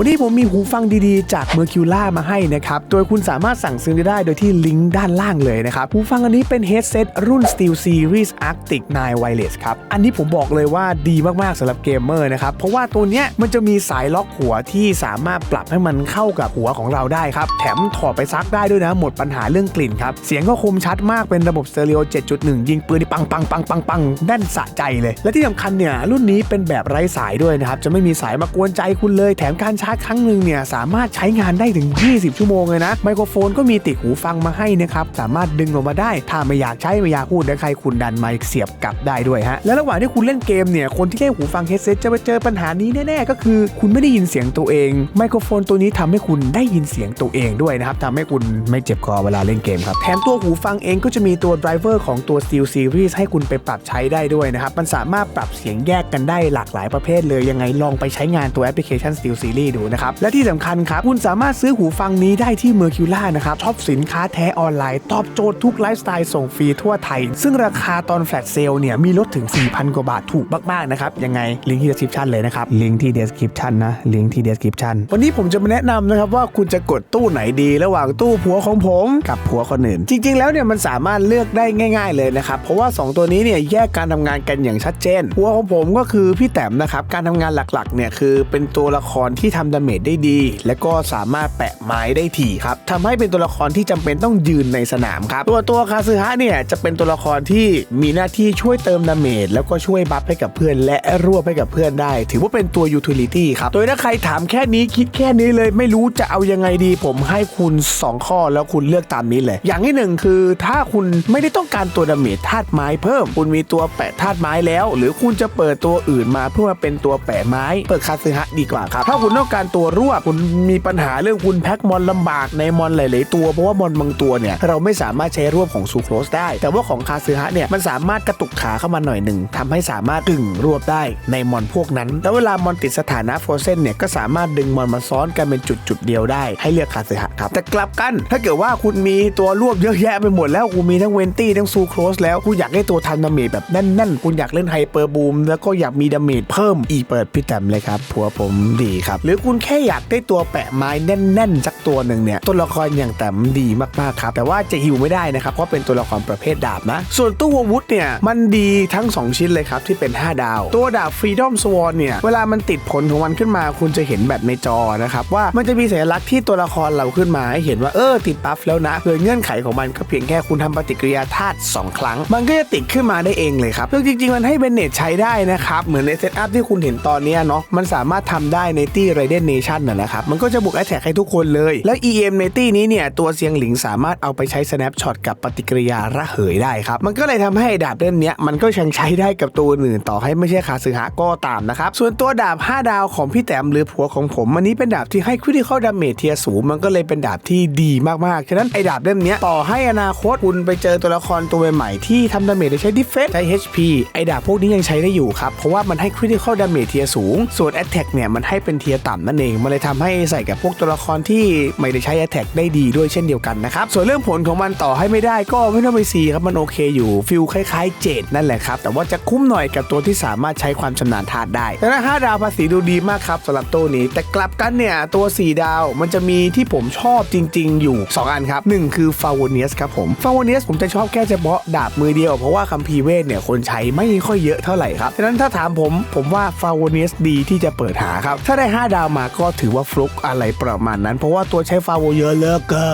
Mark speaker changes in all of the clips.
Speaker 1: วันนี้ผมมีหูฟังดีๆ จาก Mercula มาให้นะครับโดยคุณสามารถสั่งซื้อได้โดยที่ลิงก์ด้านล่างเลยนะครับ หูฟังอันนี้เป็น headset รุ่น Steel Series Arctic 9 Wireless ครับ อันนี้ผมบอกเลยว่าดีมากๆสำหรับเกมเมอร์นะครับ เพราะว่าตัวเนี้ยมันจะมีสายล็อกหัวที่สามารถปรับให้มันเข้ากับหัวของเราได้ครับ แถมถอดไปซักได้ด้วยนะ หมดปัญหาเรื่องกลิ่นครับ เสียงก็คมชัดมากเป็นระบบสเตอริโอ 7.1 ยิงปืนปังปังปังปังปังแน่นสะใจเลย และที่สำคัญเนี่ยรุ่นนี้เป็นแบบไร้สายด้วยนะครับจะไม่มีสายมากวนใจคุณเลย แถมการใช้าร์จครั้งหนึ่งเนี่ยสามารถใช้งานได้ถึง 20 ชั่วโมงเลยนะ ไมโครโฟนก็มีติดหูฟังมาให้นะครับ สามารถดึงออกมาได้ ถ้าไม่อยากใช้ไม่อยากพูดนะใครคุณดันไมค์เสียบกลับได้ด้วยฮะ และระหว่างที่คุณเล่นเกมเนี่ย คนที่เล่นหูฟังเฮดเซ็ตจะไปเจอปัญหานี้แน่ๆ ก็คือ คุณไม่ได้ยินเสียงตัวเอง ไมโครโฟนตัวนี้ทำให้คุณได้ยินเสียงตัวเองด้วยนะครับทำให้คุณไม่เจ็บคอเวลาเล่นเกมครับ แถมตัวหูฟังเองก็จะมีตัวไดรเวอร์ของตัว Steel Series ให้คุณไปปรับใช้ได้ด้วยนะครับ มันสามารถปรับเสียงแยกกันได้หลากหลายประเภทเลย ยังไงลองไปใช้งานตัวแอปพลิเคชัน Steel Series ดูนะครับ และที่สำคัญครับ คุณสามารถซื้อหูฟังนี้ได้ที่ Mercula นะครับช็อปสินค้าแท้ออนไลน์ ตอบโจทย์ทุกไลฟ์สไตล์ส่งฟรีทั่วไทย ซึ่งราคาตอนแฟลชเซลเนี่ยมีลดถึง 4,000 กว่าบาทถูกมากๆนะครับยังไงลิงก์ที่ description เลยนะครับลิงก์ที่ description นะลิงก์ที่ description วันนี้ผมจะมาแนะนำนะครับว่าคุณจะกดตู้ไหนดีระหว่างตู้ผัวของผมกับผัวคนอื่น จริง ๆ แล้วเนี่ยมันสามารถเลือกได้ง่าย ๆ เลยนะครับเพราะว่า 2 ตัวนี้เนี่ยแยกการทำงานกันอย่างชัดเจนผัวของผมก็คือพี่แต้มนะครับการทำงานหลักๆเนี่ยคือเป็นตัวละครที่ทำดาเมจได้ดี และก็สามารถแปะไม้ได้ถี่ครับทำให้เป็นตัวละครที่จำเป็นต้องยืนในสนามครับ ตัวตัวคาซึฮะเนี่ยจะเป็นตัวละครที่มีหน้าที่ช่วยเติมดาเมจแล้วก็ช่วยบัฟให้กับเพื่อน และรวบให้กับเพื่อนได้ ถือว่าเป็นตัวยูทิลิตี้ครับ โดยถ้าใครถามแค่นี้คิดแค่นี้เลย ไม่รู้จะเอายังไงดี ผมให้คุณ 2 ข้อแล้วคุณเลือกตามนี้เลย อย่างที่หนึ่งคือ ถ้าคุณไม่ได้ต้องการตัวดาเมจธาตุไม้เพิ่ม คุณมีตัวแปะธาตุไม้แล้ว หรือคุณจะเปิดตัวอื่นมาเพื่อมาเป็นตัวแปะไม้ เปิดคาซึฮะดีกว่าครับถ้าคุณต้องการตัวรวบคุณมีปัญหาเรื่องคุณแพ็คมอนลำบากในมอนหลาย ๆ ตัวเพราะว่ามอนบางตัวเนี่ยเราไม่สามารถใช้รวบของซูโครสได้ แต่ว่าของคาซึฮะเนี่ยมันสามารถกระตุกขาเข้ามาหน่อยหนึ่งทำให้สามารถดึงรวบได้ในมอนพวกนั้น แล้วเวลามอนติดสถานะโฟรเซนเนี่ยก็สามารถดึงมอนมาซ้อนกันเป็นจุด ๆ เดียวได้ให้เลือกคาซึฮะครับแต่กลับกันถ้าเกิดว่าคุณมีตัวรวบเยอะแยะไปหมดแล้วคุณมีทั้งเวนตี้ทั้งซูโครสแล้วคุณอยากได้ตัวทันดาเมจแบบแน่น ๆ คุณอยากเล่นไฮเปอร์บูมแล้วก็อยากมีดาเมจเพิ่มอีเปิดพี่แตมเลยครับผัวผมดีครับหรือคุณแค่อยากได้ตัวแปะไม้แน่นๆสักตัวหนึ่งเนี่ยตัวละครอย่างแต้มดีมากๆครับแต่ว่าจะฮิวไม่ได้นะครับเพราะเป็นตัวละครประเภทดาบนะ ส่วนตู้อาวุธเนี่ยมันดีทั้ง 2 ชิ้นเลยครับที่เป็น 5 ดาว ตัวดาบ Freedom Sworn เนี่ยเวลามันติดผลของมันขึ้นมา คุณจะเห็นแบบในจอนะครับว่ามันจะมีสัญลักษณ์ที่ตัวละครเราขึ้นมาให้เห็นว่าเออติดบัฟแล้วนะโดยเงื่อนไขของมันก็เพียงแค่คุณทำปฏิกิริยาธาตุสองครั้ง มันก็จะติดขึ้นมาได้เองเลยครับซึ่งจริงๆมันให้เบนเนตใช้ได้นะครับเหมือนในเซตอัพที่คุณเห็นตอนนี้เนาะมันสามารถทำได้ในตี้ไรเดนเนชั่นนะครับ มันก็จะบุกแอตแทกให้ทุกคนเลย แล้ว EM ในตี้นี้เนี่ย ตัวเซียงหลิงสามารถเอาไปใช้ snapshot กับปฏิกิริยาระเหยได้ครับ มันก็เลยทำให้ดาบเล่มนี้มันก็ยังใช้ได้กับตัวอื่นต่อให้ไม่ใช่คาซึฮะก็ตามนะครับ ส่วนตัวดาบ 5 ดาวของพี่แต้มหรือผัวของผมอันนี้เป็นดาบที่ให้ critical damage เทียสูงมันก็เลยเป็นดาบที่ดีมากๆ ฉะนั้นไอ้ดาบเล่มนี้ต่อให้อนาคตคุณไปเจอตัวละครตัวใหม่ๆที่ทำดาเมจได้ใช้ defense ใช้ HP ไอ้ดาบพวกนี้ยังใช้ได้อยู่ครับเพราะว่ามันให้ critical damage เทียสูง ส่วน attack เนี่ยมันให้เป็นเทียต่ำนั่นเอง มันเลยทำให้ใส่กับพวกตัวละครที่ไม่ได้ใช้ attack ได้ดีด้วยเช่นเดียวกันนะครับ ส่วนเรื่องผลของมันต่อให้ไม่ได้ก็ไม่ต้องไปซีครับ มันโอเคอยู่ฟิลคล้ายๆเจดนั่นแหละครับ แต่ว่าจะคุ้มหน่อยกับตัวที่สามารถใช้ความชำนาญธาตุได้แต่ถ้าดาวภาษีดูดีมากครับสำหรับตัวนี้ แต่กลับกันเนี่ยตัว 4 ดาวมันจะมีที่ผมชอบจริง ๆ อยู่ 2 อันครับ 1 คือฟาวเนียสครับผมฟาวเนียสผมจะชอบแค่เฉพาะดาบมือเดียวเพราะว่าคัมภีร์เวทเนี่ยคนใช้ไม่ค่อยเยอะเท่าไหร่ครับฉะนั้นถ้าถามผมผมว่าฟาวเนียสดีที่จะเปิดหาครับถ้าได้ 5 ดาวมาก็ถือว่าฟลุกอะไรประมาณนั้น เพราะว่าตัวใช้ฟาโวเยอะเหลือเกิ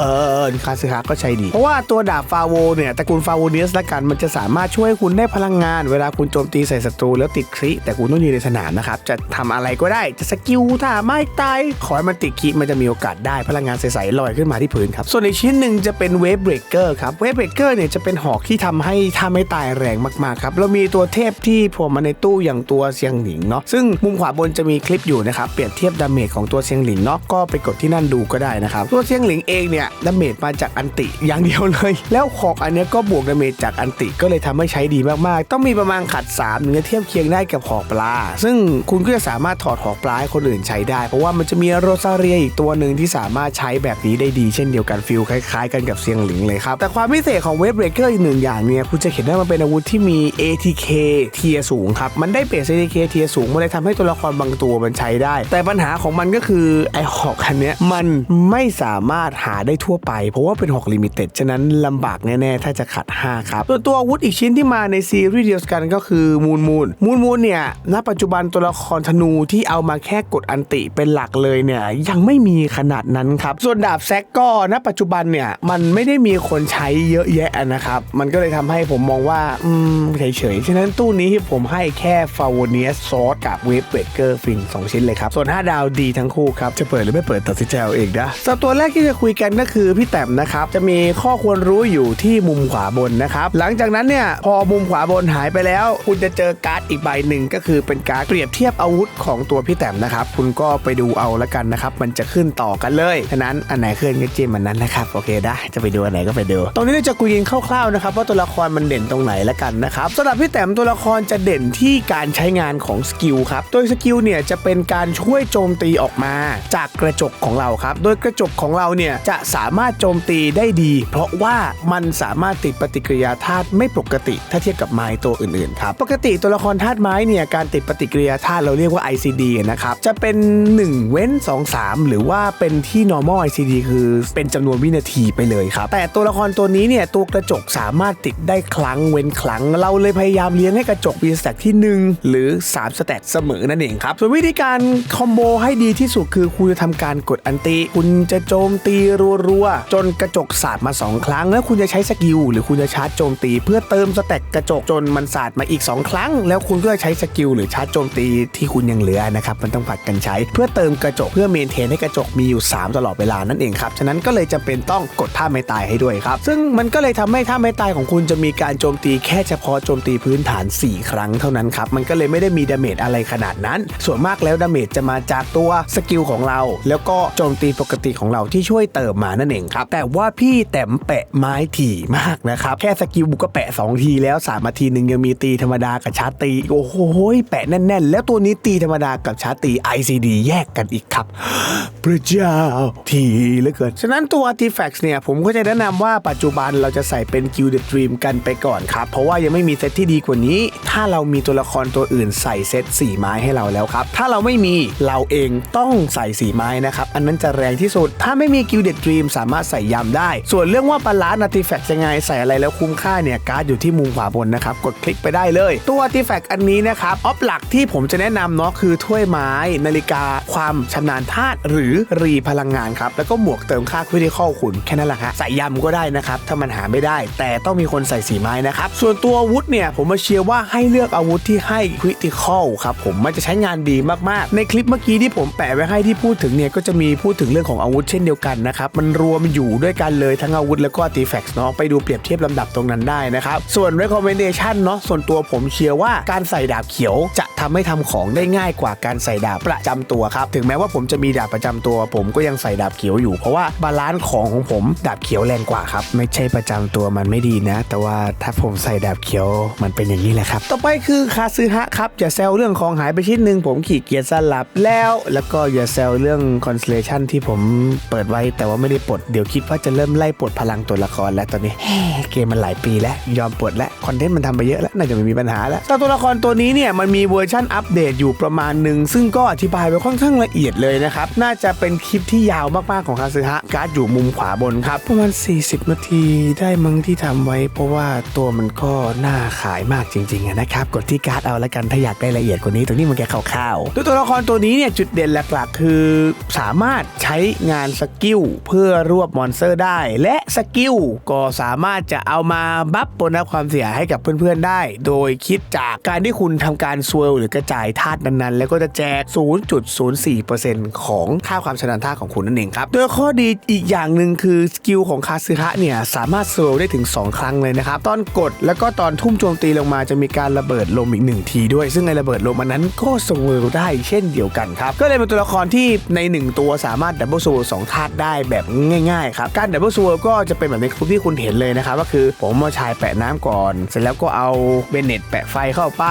Speaker 1: นคาซึฮะก็ใช้ดี เพราะว่าตัวดาบฟาโวเนี่ยตระกูลฟาโวเนียสละกันมันจะสามารถช่วยคุณได้พลังงาน เวลาคุณโจมตีใส่ศัตรูแล้วติดคริแต่คุณต้องอยืนในสนามนะครับจะทำอะไรก็ได้จะสกิลถ้าไม่ตายขอให้มันติดคริมันจะมีโอกาสได้พลังงานใสๆลอยขึ้นมาที่พื้นครับส่วนในชิ้นหนึ่งจะเป็นเวฟเบรกเกอร์ครับเวฟเบรกเกอร์เนี่ยจะเป็นหอกที่ทำให้ถ้าไม่ตายแรงมากๆครับเรามีตัวเทพที่ผล่มาในตู้อย่างตัวเซียงหลิงเนาะซึ่งมุมขวาบนจะมีคลิปอยู่นะครับเปรียบเทียบดาเมจของตัวเซียงหลิงเนาะก็ไปกดที่นั่นดูก็ได้นะครับตัวเซียงหลิงเองเนี่ยดาเมจมาจากอันติอย่างเดียวเลย แล้วหอกอันนี้ก็บวกดาเมจจากอันติก็เลยทำให้ใช้ดีมากๆ ต้องมีประมาณขัด3ถึงจะเทียบเคียงได้กับหอกปลา ซึ่งคุณก็จะสามารถถอดหอกปลาให้คนอื่นใช้ได้ เพราะว่ามันจะมีโรซาเรียอีกตัวหนึ่งที่สามารถใช้แบบนี้ได้ดีเช่นเดียวกันฟิลคล้ายๆ กันกับเซียงหลิงเลยครับแต่ความพิเศษของเวฟเบรกเกอร์อีกหนึ่งอย่างเนี่ยคุณจะเห็นได้มันเป็นอาวุธที่มี ATK เทียสูงครับมันได้เปรียบ ATK เทียสูงมันเลยทำให้ตัวละครบางตัวมันใช้ได้ แต่ปัญหาของมันก็คือไอหอกคันนี้มันไม่สามารถหาได้ทั่วไป เพราะว่าเป็นหอกลิมิเต็ดฉะนั้นลำบากแน่ ๆ ถ้าจะขัด 5 ครับส่วนตัวอาวุธอีกชิ้นที่มาในซีรีส์เดียวกันก็คือมูนมูนมูนมูนเนี่ยณปัจจุบันตัวละครธนูที่เอามาแค่กดอันติเป็นหลักเลยเนี่ยยังไม่มีขนาดนั้นครับ ส่วนดาบแซกก็ณปัจจุบันเนี่ยมันไม่ได้มีคนใช้เยอะแยะนะครับ มันก็เลยทำให้ผมมองว่า อืมเฉยๆ ฉะนั้นตู้นี้ผมให้แค่ฟาวเนียสซอสกับเวฟเบเกอร์ฟิน2 ชิ้นเลยครับ ส่วน 5 ดาวดีทั้งคู่ครับ จะเปิดหรือไม่เปิดตัดสินใจเอาเองนะสำหรับตัวแรกที่จะคุยกันก็คือพี่แต้มนะครับ จะมีข้อควรรู้อยู่ที่มุมขวาบนนะครับ หลังจากนั้นเนี่ยพอมุมขวาบนหายไปแล้ว คุณจะเจอการ์ดอีกใบหนึ่งก็คือเป็นการ์ดเปรียบเทียบอาวุธของตัวพี่แต้มนะครับคุณก็ไปดูเอาละกันนะครับมันจะขึ้นต่อกันเลยฉะนั้นอันไหนขึ้นก็จิ้มอันนั้นนะครับโอเคได้จะไปดูอันไหนก็ไปดู ตรงนี้เราจะคุยกันคร่าวๆนะครับว่าตัวละครมันเด่นตรงไหนละกันนะครับสำหรับพี่แต้มตัวละครจะเด่นที่การใช้งานของสกิลครับโดยสกิลเนี่ยจะเป็นการช่วยโจมตีออกมาจากกระจกของเราครับ โดยกระจกของเราเนี่ยจะสามารถโจมตีได้ดี เพราะว่ามันสามารถติดปฏิกิริยาธาตุไม่ปกติ ถ้าเทียบกับไม้ตัวอื่นๆครับ ปกติตัวละครธาตุไม้เนี่ยการติดปฏิกิริยาธาตุเราเรียกว่า ICD นะครับ จะเป็น 1 เว้น 2 3 หรือว่าเป็นที่ normal ICD คือเป็นจำนวนวินาทีไปเลยครับ แต่ตัวละครตัวนี้เนี่ยตัวกระจกสามารถติดได้ครั้งเว้นครั้ง เราเลยพยายามเลี้ยงให้กระจกมีสแต็กที่ 1 หรือ 3 สแต็กเสมอนั่นเองครับ ส่วนวิธีการคอมโบให้ดีที่สุดคือคุณจะทำการกดอันติคุณจะโจมตีรัวๆจนกระจกสาดมา 2 ครั้ง แล้วคุณจะใช้สกิลหรือคุณจะชาร์จโจมตี เพื่อเติมสแต็กกระจกจนมันสาดมาอีก 2 ครั้ง แล้วคุณก็จะใช้สกิลหรือชาร์จโจมตีที่คุณยังเหลือนะครับมันต้องผัดกันใช้ เพื่อเติมกระจกเพื่อเมนเทนให้กระจกมีอยู่ 3 ตลอดเวลานั่นเองครับฉะนั้นก็เลยจำเป็นต้องกดท่าไม่ตายให้ด้วยครับ ซึ่งมันก็เลยทำให้ท่าไม่ตายของคุณจะมีการโจมตีแค่เฉพาะโจมตีพื้นฐาน 4 ครั้งเท่านั้นครับมันก็เลยไม่ได้มีดาเมจอะไรขนาดนั้น ส่วนมากแล้วดาเมจจะมาจากตัวสกิลของเรา แล้วก็โจมตีปกติของเราที่ช่วยเติมมานั่นเองครับ แต่ว่าพี่แต้มแปะไม้ถี่มากนะครับ แค่สกิลบุกก็แปะ 2 ทีแล้วสามนาทีหนึ่งยังมีตีธรรมดากับชาร์ตีโอ้โหแปะแน่น ๆ แล้วตัวนี้ตีธรรมดากับชาร์ตี ICD แยกกันอีกครับพระเจ้าทีเหลือเกินฉะนั้นตัว Artifacts เนี่ยผมก็จะแนะนำว่าปัจจุบันเราจะใส่เป็น Guild Dream กันไปก่อนครับเพราะว่ายังไม่มีเซตที่ดีกว่านี้ ถ้าเรามีตัวละครตัวอื่นใส่เซต4 ไม้ให้เราแล้วครับ ถ้าเราไม่มีเราเองต้องใส่4ไม้นะครับ อันนั้นจะแรงที่สุด ถ้าไม่มี Guild Dream สามารถใส่ยำได้ ส่วนเรื่องว่าบาลานซ์ Artifact ยังไงใส่อะไรแล้วคุ้มค่าเนี่ยการ์ดอยู่ที่มุมขวาบนนะครับ กดคลิกไปได้เลย ตัว Artifact อันนี้นะครับออฟหลักที่ผมจะแนะนำเนาะคือถ้วยไม้ นาฬิกา ความชำนาญธาตุหรือรีพลังงานครับแล้วก็หมวกเติมค่าคริติคอลคุณแค่นั้นแหละฮะใส่ยำก็ได้นะครับถ้ามันหาไม่ได้ แต่ต้องมีคนใส่สีไม้นะครับส่วนตัวอาวุธเนี่ยผมมาเชียร์ว่าให้เลือกอาวุธที่ให้คริติคอลครับผมมันจะใช้งานดีมากๆ ในคลิปเมื่อกี้ที่ผมแปะไว้ให้ที่พูดถึงเนี่ยก็จะมีพูดถึงเรื่องของอาวุธเช่นเดียวกันนะครับมันรวมอยู่ด้วยกันเลยทั้งอาวุธแล้วก็ artifacts เนาะไปดูเปรียบเทียบลำดับตรงนั้นได้นะครับส่วน recommendation เนาะส่วนตัวผมเชียร์ว่าการใส่ดาบเขียวจะทำให้ทำของได้ง่ายกว่าการใส่ดาบประจำตัวครับถึงแม้ว่าผมจะมีดาบประจำตัว ผมก็ยังใส่ดาบเขียวอยู่เพราะว่าบาลานซ์ของของผมดาบเขียวแรงกว่าครับไม่ใช่ประจำตัวมันไม่ดีนะ แต่ว่าถ้าผมใส่ดาบเขียวมันเป็นอย่างนี้แหละครับ ต่อไปคือคาซึฮะครับอย่าแซวเรื่องของหายไปชิ้นหนึ่งผมขี้เกียจสลับแล้วแล้วก็อย่าแซวเรื่อง constellation ที่ผมเปิดไว้แต่ว่าไม่ได้ปลดเดี๋ยวคิดว่าจะเริ่มไล่ปลดพลังตัวละครแล้วตอนนี้เกมมันหลายปีแล้ว ยอมปลดแล้วคอนเทนต์มันทำไปเยอะแล้ว น่าจะไม่มีปัญหาแล้วแต่ตัวละครตัวนี้เนี่ยมันมีเวอร์ชันอัปเดตอยู่ประมาณหนึ่งซึ่งก็อธิบายไว้ค่อนข้างละเอียดเลยนะครับ น่าจะเป็นคลิปที่ยาวมากๆของคาซึฮะการ์ดอยู่มุมขวาบนครับประมาณ 40 นาทีได้มั้งที่ทำไว้ เพราะว่าตัวมันก็น่าขายมากจริงๆอะนะครับกดที่การ์ดเอาละกันถ้าอยากได้ละเอียดกว่านี้ตรงนี้มันแค่คร่าวๆด้วยตัวละครตัวนี้เนี่ยจุดเด่นหลักๆ คือสามารถใช้งานสกิลเพื่อรวบมอนสเตอร์ได้ และสกิลก็สามารถจะเอามาบัฟบนรับความเสียให้กับเพื่อนๆได้ โดยคิดจากการที่คุณทำการสวลหรือกระจายธาตุนั้นๆ แล้วก็จะแจก 0.04%ของค่าความชำนาญธาตุของคุณนั่นเองครับโดยข้อดีอีกอย่างหนึ่งคือสกิลของคาซึฮะเนี่ยสามารถสวลได้ถึง 2 ครั้งเลยนะครับตอนกดแล้วก็ตอนทุ่มโจมตีลงมาจะมีการระเบิดลมอีกหนึ่งทีด้วย ซึ่งไอระเบิดลมอันนั้นก็สวลได้เช่นเดียวกันครับก็เลยเป็นตัวละครที่ใน 1 ตัวสามารถดับเบิลสวลสองธาตุได้แบบง่ายๆครับการดับเบิลสวลก็จะเป็นแบบในคลิปที่คุณเห็นเลยนะครับก็คือผมมาชายแปะน้ำก่อน เสร็จแล้วก็เอาเบนเน็ตแปะไฟเข้าไป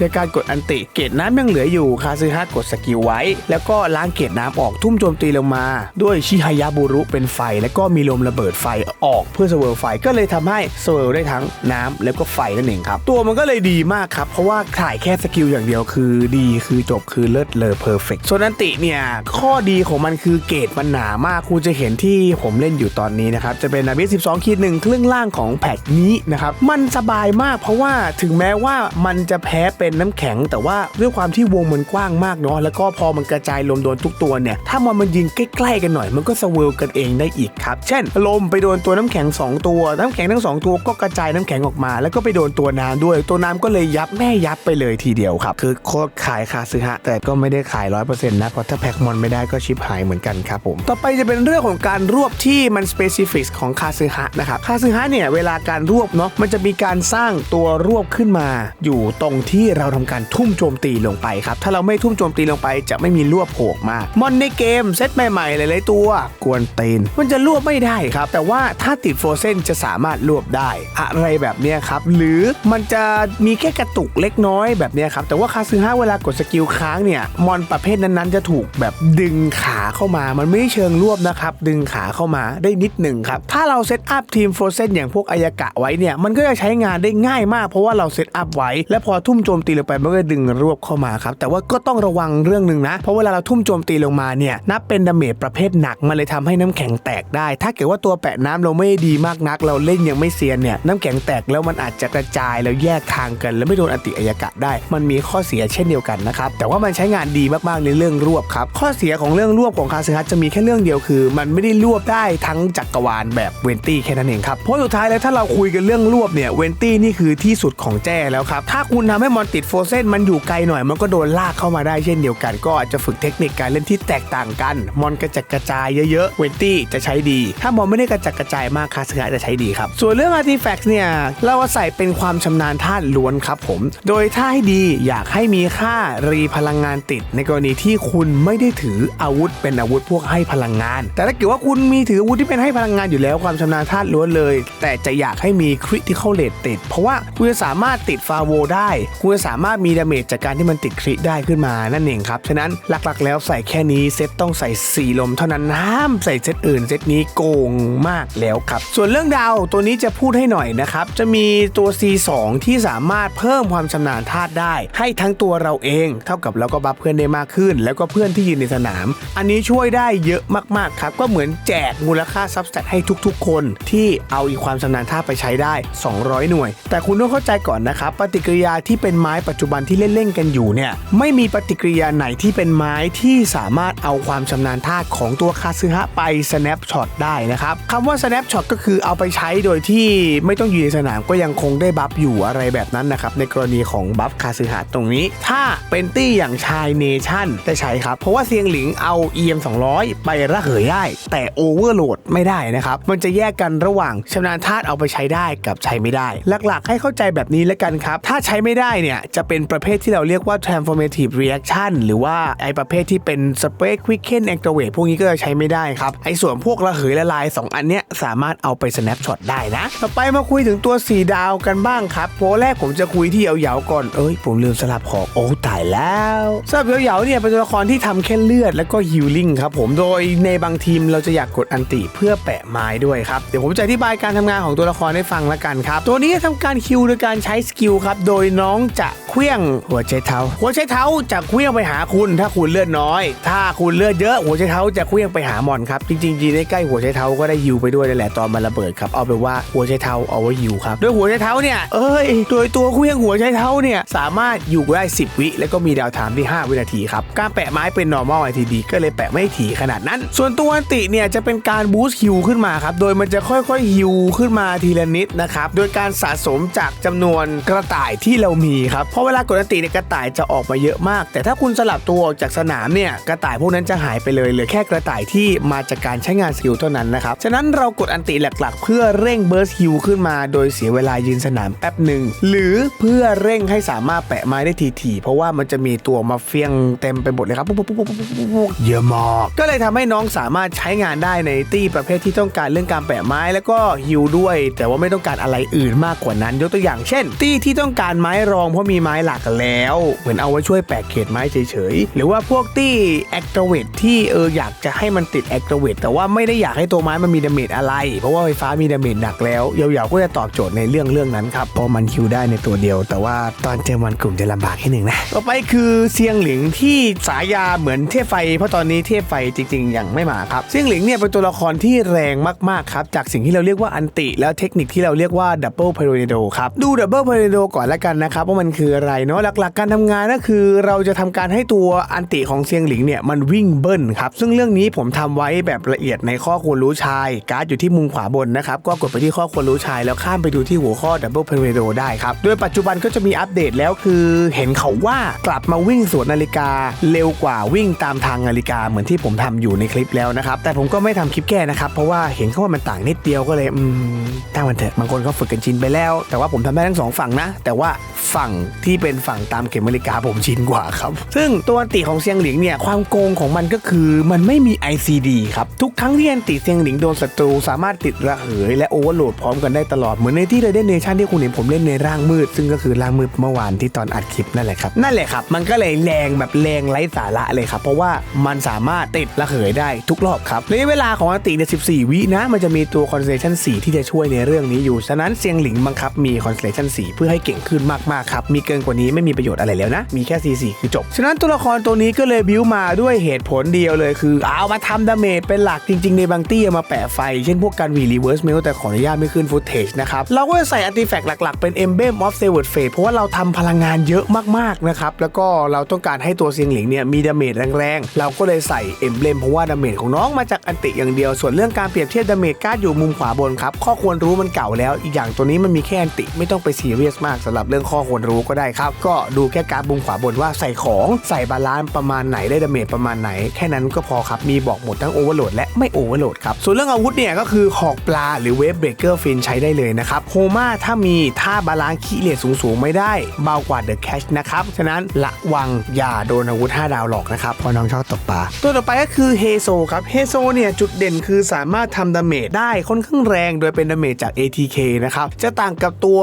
Speaker 1: ด้วยการกดอันติเกตน้ำยังเหลืออยู่คาซึฮะกดสกิลไว้ แล้วก็ล้างเกตน้ำออกทุ่มโจมตีลงมา ด้วยชิฮายาบุรุเป็นไฟ แล้วก็มีลมระเบิดไฟออกเพื่อสเวลไฟก็เลยทำให้สเวลได้ทั้งน้ำแล้วก็ไฟนั่นเองครับตัวมันก็เลยดีมากครับเพราะว่าถ่ายแค่สกิลอย่างเดียวคือดีคือจบคือเลิศเลอเพอร์เฟฟกส่วนอันติเนี่ย ข้อดีของมันคือเกรดมันหนามากคุณจะเห็นที่ผมเล่นอยู่ตอนนี้นะครับ จะเป็นนาบิ12ขีดหนึ่งครึ่งล่างของแพทนี้นะครับ มันสบายมากเพราะว่าถึงแม้ว่ามันจะแพ้เป็นน้ำแข็ง แต่ว่าด้วยความที่วงมันกว้างมากเนาะแล้วก็พอมันกระจายลมโดนทุกตัวเนี่ยถ้ามันมันยิงใกล้ๆกันหน่อย มันก็สเวิลกันเองได้อีกครับ เช่น ลมไปโดนตัวน้ำแข็ง 2 ตัว น้ำแข็งทั้ง 2 ตัวก็กระจายน้ำแข็งออกมา แล้วก็ไปโดนตัวน้ำด้วย ตัวน้ำก็เลยยับแม่ยับไปเลยทีเดียวครับคือโคตรขายคาซื้อฮะแต่ก็ไม่ได้ขาย100%นะเพราะถ้าแพ็กมอนไม่ได้ก็ชิปหายเหมือนกันครับผมต่อไปจะเป็นเรื่องของการรวบที่มันสเปซิฟิกของคาซึฮะนะครับคาซึฮะเนี่ยเวลาการรวบเนาะมันจะมีการสร้างตัวรวบขึ้นมา อยู่ตรงที่เราทำการทุ่มโจมตีลงไปครับถ้าเราไม่ทุ่มโจมตีลงไปจะไม่มีรวบโผล่ออกมามอนในเกมเซตใหม่ๆหลายๆตัวกวนตีนมันจะรวบไม่ได้ครับ แต่ว่าถ้าติดโฟเซนจะสามารถรวบได้ อะไรแบบเนี้ยครับ หรือมันจะมีแค่กระตุกเล็กน้อยแบบเนี้ยครับแต่ว่าคาซึฮะเวลากดสกิลค้างเนี่ยมอนประเภทนั้นๆ จะถูกแบบดึงขาเข้ามา มันไม่ได้เชิงรวบนะครับ ดึงขาเข้ามาได้นิดหนึ่งครับ ถ้าเราเซตอัพทีมโฟรเซนอย่างพวกอายากะไว้เนี่ย มันก็จะใช้งานได้ง่ายมาก เพราะว่าเราเซตอัพไว้ และพอทุ่มโจมตีลงไป มันก็จะดึงรวบเข้ามาครับ แต่ว่าก็ต้องระวังเรื่องหนึ่งนะ เพราะเวลาเราทุ่มโจมตีลงมาเนี่ย นับเป็นดาเมจประเภทหนัก มันเลยทำให้น้ำแข็งแตกได้ ถ้าเกิดว่าตัวแปะน้ำเราไม่ดีมากนัก เราเล่นยังไม่เซียนเนี่ย น้ำแข็งแตกแล้วมันอาจจะกระจายแล้วแยกทางกัน แล้วไม่โดนอัติอายากะได้ มันมีข้อเสียเช่นเดียวกันนะครับ แต่ว่ามันใช้งานดีมากๆในเรื่องรวบครับ ข้อเสียของเรื่องรวบของคาซึฮัตจะมีแค่เรื่องเดียวคือ มันไม่ได้รวบได้ทั้งจักรวาลแบบเวนตี้แค่นั้นเองครับ เพราะสุดท้ายแล้วถ้าเราคุยกันเรื่องรวบเนี่ยเวนตี้นี่คือที่สุดของแจ้แล้วครับ ถ้าคุณทำให้มอนติดโฟเซนมันอยู่ไกลหน่อย มันก็โดนลากเข้ามาได้เช่นเดียวกัน ก็อาจจะฝึกเทคนิคการเล่นที่แตกต่างกัน มอนกระจัดกระจายเยอะๆเวนตี้จะใช้ดี ถ้ามอนไม่ได้กระจัดกระจายมากคาซึฮัตจะใช้ดีครับ ส่วนเรื่องอาร์ติแฟกต์เนี่ยเราอาศัยเป็นความชำนาญธาตุล้วนครับผม โดยถ้าให้ดีอยากให้มีค่ารีพลังงานติดในกรณีที่คุณไม่ได้ถืออาวุธเป็นอาวุธพวกให้พลังงาน แต่ถ้าเกิดว่าคุณมีถืออาวุธที่เป็นให้พลังงานอยู่แล้วความชำนาญธาตุล้วนเลย แต่จะอยากให้มีคริติคอลเลตติด เพราะว่าคุณจะสามารถติดฟาโวได้ คุณจะสามารถมีดาเมจจากการที่มันติดคริได้ขึ้นมานั่นเองครับ ฉะนั้นหลักๆ แล้วใส่แค่นี้เซตต้องใส่ 4 ลมเท่านั้นห้ามใส่เซตอื่นเซตนี้โกงมากแล้วครับ ส่วนเรื่องดาวตัวนี้จะพูดให้หน่อยนะครับ จะมีตัว C2 ที่สามารถเพิ่มความชำนาญธาตุได้ ให้ทั้งตัวเราเอง เท่ากับเราก็บัฟเพื่อนได้มากขึ้นแล้วก็เพื่อนที่ยืนในสนาม อันนี้ช่วยได้เยอะมากๆครับ ก็เหมือนแจกมูลค่าซับสแตทให้ทุกๆ คนที่เอาอีความชำนาญธาไปใช้ได้ 200 หน่วย แต่คุณต้องเข้าใจก่อนนะครับ ปฏิกิริยาที่เป็นไม้ปัจจุบันที่เล่นๆกันอยู่เนี่ยไม่มีปฏิกิริยาไหนที่เป็นไม้ที่สามารถเอาความชำนาญธาของตัวคาซึฮะไป snapshot ได้นะครับคำว่า snapshot ก็คือเอาไปใช้โดยที่ไม่ต้องอยู่ในสนามก็ยังคงได้บัฟอยู่อะไรแบบนั้นนะครับในกรณีของบัฟคาซึฮะตรงนี้ ถ้าเป็นตี้อย่างชายเนชั่นได้ใช้ครับ เพราะว่าเซียงหลิงเอา EM 200 ไประเหยได้ แต่โอเวอร์โหลดไม่ได้นะครับ มันจะแยกกันระหว่างชำนาญธาตุเอาไปใช้ได้กับใช้ไม่ได้ หลักๆ ให้เข้าใจแบบนี้แล้วกันครับ ถ้าใช้ไม่ได้เนี่ย จะเป็นประเภทที่เราเรียกว่า transformative reaction หรือว่าไอประเภทที่เป็น spray quicken activate พวกนี้ก็จะใช้ไม่ได้ครับ ไอส่วนพวกระเหยละลาย 2 อันเนี้ยสามารถเอาไป snapshot ได้นะ ต่อไปมาคุยถึงตัว 4 ดาวกันบ้างครับโพแรกผมจะคุยที่เหยาๆก่อน เอ้ยผมลืมสลับของโอ้ตายแล้วสำหรับเหยาๆเนี่ยเป็นตัวละครที่ทำแค่เลือดแล้วก็ฮิลลิ่งครับผมโดยในบางทีมเราจะอยากกดอันติเพื่อแปะไม้ด้วยครับเดี๋ยวผมจะอธิบายการทำงานของตัวละครให้ฟังละกันครับ ตัวนี้จะทำการคิวโดยการใช้สกิลครับโดยน้องจะเคลี้ยงหัวใจเท้าหัวใจเท้าจะเคลี้ยงไปหาคุณถ้าคุณเลือดน้อย ถ้าคุณเลือดเยอะหัวใจเท้าจะเคลี้ยงไปหาหมอนครับจริงๆยีนใกล้หัวใจเท้าก็ได้ฮิวไปด้วยนั่นแหละตอนมันระเบิดครับเอาเป็นว่าหัวใจเท้าเอาไว้ฮิวครับโดยหัวใจเท้าเนี่ยเอ้ยโดยตัวเคลี้ยงหัวใจเท้าเนี่ยสามารถอยู่ได้ 10 วิแล้วก็มีดาวไทม์ที่ 5 วินาทีครับการแปะไม้เป็น normal ITD ก็เลยแปะไม่ถี่ขนาดนั้น ส่วนตัวอันติเนี่ยจะเป็นการบูสต์ฮิวขึ้นมาครับ โดยมันจะค่อยๆฮิวขึ้นมาทีละนิดนะครับ โดยการสะสมจากจำนวนกระต่ายที่เรามีครับ เพราะเวลากดอันติเนี่ยกระต่ายจะออกมาเยอะมาก แต่ถ้าคุณสลับตัวออกจากสนามเนี่ยกระต่ายพวกนั้นจะหายไปเลยเหลือแค่กระต่ายที่มาจากการใช้งานสกิลเท่านั้นนะครับ ฉะนั้นเรากดอันติหลักๆ เพื่อเร่งเบิร์สฮิวขึ้นมา โดยเสียเวลายืนสนามแป๊บหนึ่งหรือเพื่อเร่งให้สามารถแปะไม้ได้ทีๆเพราะว่ามันจะมีตัวมาเฟียงเต็มไปหมดเลยครับปุ๊บปุ๊บปุ๊บปุ๊บปุ๊บปุ๊บเยอะมากก็เลยทำให้น้องสามารถใช้งานได้ในตี้ประเภทที่ต้องการเรื่องการแปะไม้แล้วก็ฮิวด้วย แต่ว่าไม่ต้องการอะไรอื่นมากกว่านั้น ยกตัวอย่างเช่น ตี้ที่ต้องการไม้รองเพราะมีไม้หลักแล้ว เหมือนเอาไว้ช่วยแปะเขตไม้เฉยๆหรือว่าพวกตี้แอคทีเวทที่เอออยากจะให้มันติดแอคทีเวทแต่ว่าไม่ได้อยากให้ตัวไม้มันมีดาเมจอะไร เพราะว่าไฟฟ้ามีดาเมจหนักแล้วยาวๆก็จะตอบโจทย์ในเรื่องเรื่องนั้นครับเพราะมันคิวได้ในตัวเดียว แต่ว่าตอนเจอมันกลุ่มจะลำบากแค่หนึ่งนะต่อไปคือเซียงหลิงที่สายาเหมือนเทพไฟ เพราะตอนนี้เทพไฟจริง ๆ ยังไม่มาครับเซี่ยงหลิงเนี่ยเป็นตัวละครที่แรงมากๆครับจากสิ่งที่เราเรียกว่าอันติ แล้วเทคนิคที่เราเรียกว่าดับเบิลพาราโดครับดูดับเบิลพาราโดก่อนละกันนะครับว่ามันคืออะไรเนาะหลักๆ การทำงานก็คือ เราจะทำการให้ตัวอันติของเซียงหลิงเนี่ยมันวิ่งเบิ้ลครับซึ่งเรื่องนี้ผมทำไว้แบบละเอียดในข้อควรรู้ชาย การ์ดอยู่ที่มุมขวาบนนะครับก็กดไปที่ข้อควรรู้ชาย แล้วข้ามไปดูที่หัวข้อดับเบิลพาราโดได้ครับโดยปัจจุบันก็จะมีอัปเดตแล้วคือเห็นเขาว่ากลับมาวิ่งสวนนาฬิกาเร็วกว่าวิ่งตามทางนาฬิกาเหมือนที่ผมทำอยู่ในคลิปแล้วนะครับ แต่ผมก็ไม่ทำคลิปแก้นะครับ เพราะว่าเห็นเขาว่ามันต่างนิดเดียวก็เลยอืมตั้งมันเถอะบางคนเขาฝึกกันชินไปแล้ว แต่ว่าผมทำได้ทั้งสองฝั่งนะ แต่ว่าฝั่งที่เป็นฝั่งตามเข็มนาฬิกาผมชินกว่าครับ ซึ่งตัวอันติของเซียงหลิงเนี่ยความโกงของมันก็คือมันไม่มี ICD ครับทุกครั้งที่อันติเซียงหลิงโดนศัตรูสามารถติดระเหยและโอเวอร์โหลดพร้อมกันได้ตลอดเหมือนในที่เรเดนเนชั่นที่คุณเห็นผมเล่นในร่างมืด ซึ่งก็คือร่างมืดเมื่อวานที่ตอนอัดคลิปนั่นแหละครับนั่นแหละครับมันก็เลยแรงแบบแรงไร้สาระเลยครับ เพราะว่ามันสามารถติดระเหยได้ทุกรอบครับระยะเวลาของอันติเนี่ย14 วินะ มันจะมีตัว concentration 4 ที่จะช่วยในเรื่องนี้อยู่ ฉะนั้นเซียงหลิงบังคับมี concentration 4 เพื่อให้เก่งขึ้นมาก ๆ ครับ มีเกินกว่านี้ไม่มีประโยชน์อะไรแล้วนะ มีแค่ C4 คือจบ ฉะนั้นตัวละครตัวนี้ก็เลยบิวมาด้วยเหตุผลเดียวเลยคือ เอามาทำดาเมจเป็นหลักจริง ๆ ในบางตี้เอามาแปะไฟ เช่นพวกการวีรีเวิร์สเมลแต่ขออนุญาตไม่ขึ้นฟุตเทจนะครับ เราก็จะใส่อาร์ติแฟกต์หลัก ๆ เป็น Emblem of s e w a r Fate เพราะว่าเราทำพลังงานเยอะมากๆนะครับแล้วก็เราต้องการให้ตัวเซียงหลิงเนี่ยมีดาเมจแรงๆ เราก็เลยใส่ Emblem เพราะว่าดาเมจของน้องมาจากอันติอย่างเดียว ส่วนเรื่องการเปรียบเทียบดาเมจการ์ดอยู่มุมขวาบนครับ ข้อควรรู้มันเก่าแล้ว อีกอย่างตัวนี้มันมีแค่อันติไม่ต้องไปซีเรียสมากสำหรับเรื่องข้อควรรู้ก็ได้ครับ ก็ดูแค่การ์ดมุมขวาบนว่าใส่ของใส่บาลานซ์ประมาณไหนได้ดาเมจประมาณไหน แค่นั้นก็พอครับ มีบอกหมดทั้งโอเวอร์โหลดและไม่โอเวอร์โหลดครับ ส่วนเรื่องอาวุธเนี่ยก็คือหอกปลาหรือเวฟเบรกเกอร์ฟินใช้ได้เลยนะครับ โฮมาถ้ามีถ้าบาลานซ์ขี้เหร่สูงๆไม่ได้เบากว่าเดอะแคชนะครับ ฉะนั้นระวังอย่าโดนอาวุธ5ดาวหลอกนะครับเพราะน้องชอบตกปลาตัวต่อไปก็คือเฮโซครับเฮโซเนี่ยจุดเด่นคือสามารถทำดาเมจได้ค่อนข้างแรงโดยเป็นดาเมจจาก ATK นะครับจะต่างกับตัว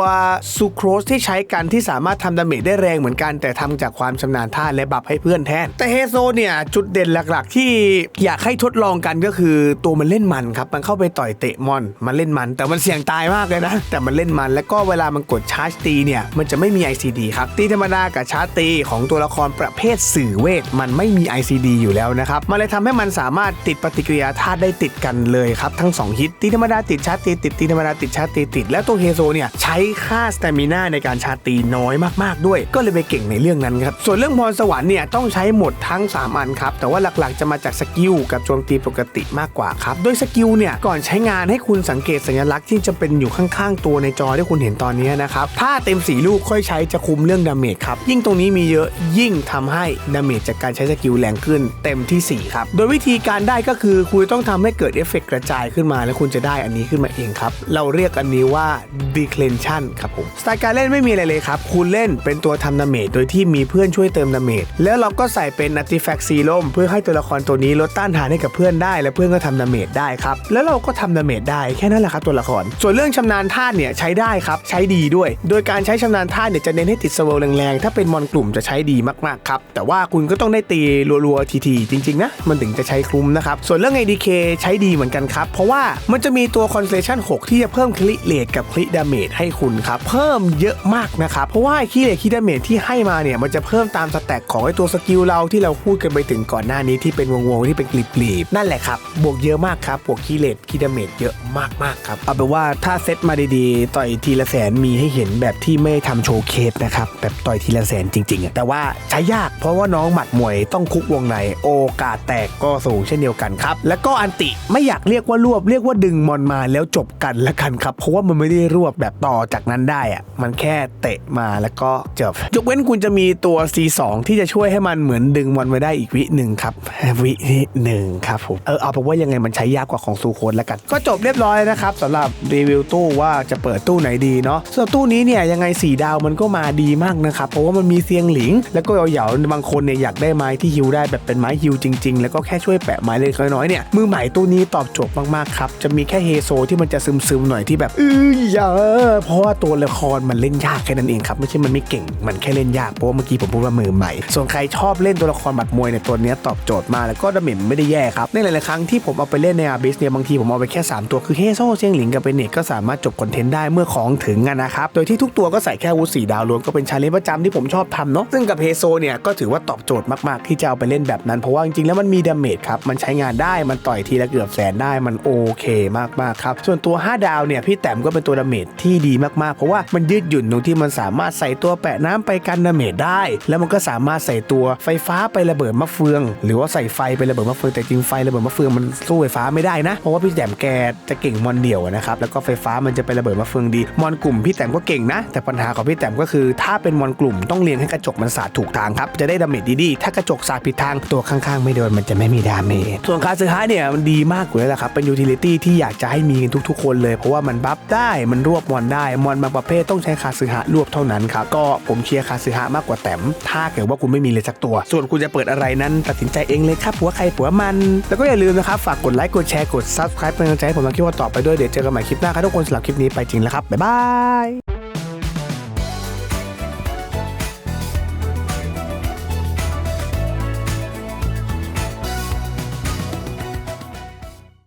Speaker 1: ซูโครสที่ใช้กันที่สามารถทำดาเมจได้แรงเหมือนกัน แต่ทำจากความชำนาญท่าและบัฟให้เพื่อนแทน แต่เฮโซเนี่ยจุดเด่นหลักๆ ที่อยากให้ทดลองกันก็คือตัวมันเล่นมันครับมันเข้าไปต่อยเตะมอนมันเล่นมัน แต่มันเสี่ยงตายมากเลยนะ แต่มันเล่นมันแล้วก็เวลามันกดชาร์จตีเนี่ยมันจะไม่มี ICD ครับตีธรรมดากับชาร์จตีของตัวละครประเภทสื่อเวทมันไม่มี ICD อยู่แล้วนะครับมันเลยทำให้มันสามารถติดปฏิกิริยาธาตุได้ติดกันเลยครับทั้ง 2 ฮิตตีธรรมดาติดชาร์ตีติดตีธรรมดาติดชาร์ตีติด แล้วตัวเฮโซเนี่ยใช้ค่าสเตมินาในการชาร์ตีน้อยมากๆด้วย ก็เลยไปเก่งในเรื่องนั้นครับส่วนเรื่องพรสวรรค์เนี่ยต้องใช้หมดทั้ง 3 อันครับแต่ว่าหลักๆจะมาจากสกิลกับโจมตีปกติมากกว่าครับโดยสกิลเนี่ยก่อนใช้งานให้คุณสังเกตสัญลักษณ์ที่จะเป็นอยู่ข้างๆ ตัวในจอที่คุณเห็นตอนนี้นะครับถ้าเต็มสีลูกค่อยใช้จะคุมเรื่องดาเมจครับยิ่งตรงนี้มีเยอะยิ่งทำให้ดาเมจจากการใช้สกิลแรงขึ้นเต็มที่ 4 ครับ โดยวิธีการได้ก็คือคุณต้องทำให้เกิดเอฟเฟกต์กระจายขึ้นมา แล้วคุณจะได้อันนี้ขึ้นมาเองครับ เราเรียกอันนี้ว่า declension ครับผมสไตล์การเล่นไม่มีอะไรเลยครับ คุณเล่นเป็นตัวทำดาเมจโดยที่มีเพื่อนช่วยเติมดาเมจแล้วเราก็ใส่เป็น artifact serum เพื่อให้ตัวละครตัวนี้ลดต้านทานให้กับเพื่อนได้ และเพื่อนก็ทำดาเมจได้ครับแล้วเราก็ทำดาเมจได้แค่นั้นแหละครับตัวละคร ส่วนเรื่องชำนาญธาเนี่ยใช้ได้ครับใช้ดีด้วย โดยการใช้ชำนาญธาตุเนี่ยจะเน้นให้ติดสเวลแรงๆถ้าเป็นมอนกลุ่มจะใช้ดีมากๆครับแต่ว่าคุณก็ต้องได้ตีรัวๆทีๆจริง ๆ นะ มันถึงจะใช้คุ้มนะครับ ส่วนเรื่อง ADK ใช้ดีเหมือนกันครับ เพราะว่ามันจะมีตัว Concentration 6 ที่จะเพิ่มคลิเลทกับคลิดาเมจให้คุณครับ เพิ่มเยอะมากนะครับ เพราะว่าคลิเลทคลิดาเมจที่ให้มาเนี่ย มันจะเพิ่มตามสแต็กของไอตัวสกิลเราที่เราพูดกันไปถึงก่อนหน้านี้ที่เป็นวงๆที่เป็นกลีบๆนั่นแหละครับบวกเยอะมากครับบวกคลิเลทคลิดาเมจเยอะมากๆครับเอาเป็นว่าถ้าเซตมาดีๆ ต่อยทีละแสนมีให้เห็นแบบที่ไม่ทำโชว์เคสนะครับแบบต่อยทีละแสนจริงๆอะแต่ว่าใช้ยากเพราะว่าน้องหมัดมวยต้องคุกวงในโอกาสแตกก็สูงเช่นเดียวกันครับ แล้วก็อันติไม่อยากเรียกว่ารวบเรียกว่าดึงมอนมาแล้วจบกันละกันครับ เพราะว่ามันไม่ได้รวบแบบต่อจากนั้นได้อะมันแค่เตะมาแล้วก็จบยกเว้นคุณจะมีตัว C2 ที่จะช่วยให้มันเหมือนดึงมอนไว้ได้อีกวิหนึ่งครับวิหนึ่งครับผมเออเอาเป็นว่ายังไงมันใช้ยากกว่าของซูโคนล้วกัน ก็จบเรียบร้อยนะครับสำหรับรีวิวตู้ว่าจะเปิดตู้ไหนดีเนาะสำหรับตู้นี้เนี่ยยังไง4ดาวมันก็มาดีมากนะครับเพราะว่ามันมีเสียงหลิง แล้วก็เหยาๆบางคนเนี่ยอยากได้ไม้ที่ฮิวได้แบบเป็นไม้ฮิวจริง ๆ แล้วก็แค่ช่วยแปะไม้เล็กน้อยเนี่ยมือใหม่ตู้นี้ตอบโจทย์มากๆครับจะมีแค่เฮโซที่มันจะซึมๆหน่อยที่แบบอื้อย่าเพราะว่าตัวละครมันเล่นยากแค่นั้นเองครับไม่ใช่มันไม่เก่งมันแค่เล่นยากเพราะว่าเมื่อกี้ผมพูดว่ามือใหม่ ส่วนใครชอบเล่นตัวละครบัดมวยเนี่ยตัวนี้ตอบโจทย์มากแล้วก็ดาเมจไม่ได้แย่ครับในหลายๆครั้งที่ผมเอาไปเล่นในอาบิสเนี่ยบางทีผมเอาไปแค่ 3 ตัวคือเฮโซเซียงหลิงกับเบเนตก็สามารถจบคอนเทนต์ได้เมื่อของถึงนะครับโดยที่ทุกตัวก็ใส่แค่วุธสีดาวล้วนก็เป็นชาเลนจ์ประจำที่ผมชอบทำเนาะซึ่งกับเฮโซเนี่ยก็ถือว่าตอบโจทย์มาก ๆ ที่จะเอาไปเล่นแบบนั้น เพราะว่าจริงๆแล้วมันมีดาเมจครับ มันใช้งานได้ มันต่อยทีละเกือบแสนได้ มันโอเคมากๆครับ ส่วนตัว 5 ดาวเนี่ย พี่แต้มก็เป็นตัวดาเมจที่ดีมากๆ เพราะว่ามันยืดหยุ่นตรงที่มันสามารถใส่ตัวแปะน้ำไปกันดาเมจได้ แล้วมันก็สามารถใส่ตัวไฟฟ้าไประเบิดมะเฟือง หรือว่าใส่ไฟไประเบิดมะเฟือง แต่จริงไฟระเบิดมะเฟืองมันสู้ไฟฟ้าไม่ได้นะ เพราะว่าพี่แต้มแกจะเก่งมอนเดี่ยวนะครับ แล้วก็ไฟฟ้ามันจะไประเบิดมะเฟืองดี มอนกลุ่มพี่แต้มก็เก่งนะ แต่ปัญหาของพี่แต้มก็คือ ถ้าเป็นมอนกลุ่มต้องเรียงให้กระจกมันสาดถูกทางครับ จะได้ดาเมจดีๆ ถ้ากระจกสาดผิดทางตัวข้างๆ ไม่โดนมันจะไม่มีดาเมจส่วนคาสึฮะเนี่ยมันดีมากกว่าแล้วละครับเป็นยูทิลิตี้ที่อยากจะให้มีกันทุกๆ คนเลย เพราะว่ามันบัฟได้มันรวบมอนได้มอนบางประเภทต้องใช้คาสึฮะรวบเท่านั้นครับก็ผมเชียร์คาสึฮะมากกว่าแต้มถ้าเกิดว่าคุณไม่มีเลยสักตัว ส่วนคุณจะเปิดอะไรนั้นตัดสินใจเองเลยครับผัวใครผัวมัน แล้วก็อย่าลืมนะครับฝากกดไลค์กดแชร์กด subscribe เป็นกำลังใจให้ผมมาคิดว่าต่อไปด้วยเดี๋ยวเจอกันใหม่คลิปหน้าครับทุกคนสำหรับคลิปนี้ไปจริงแล้วครับบ๊ายบาย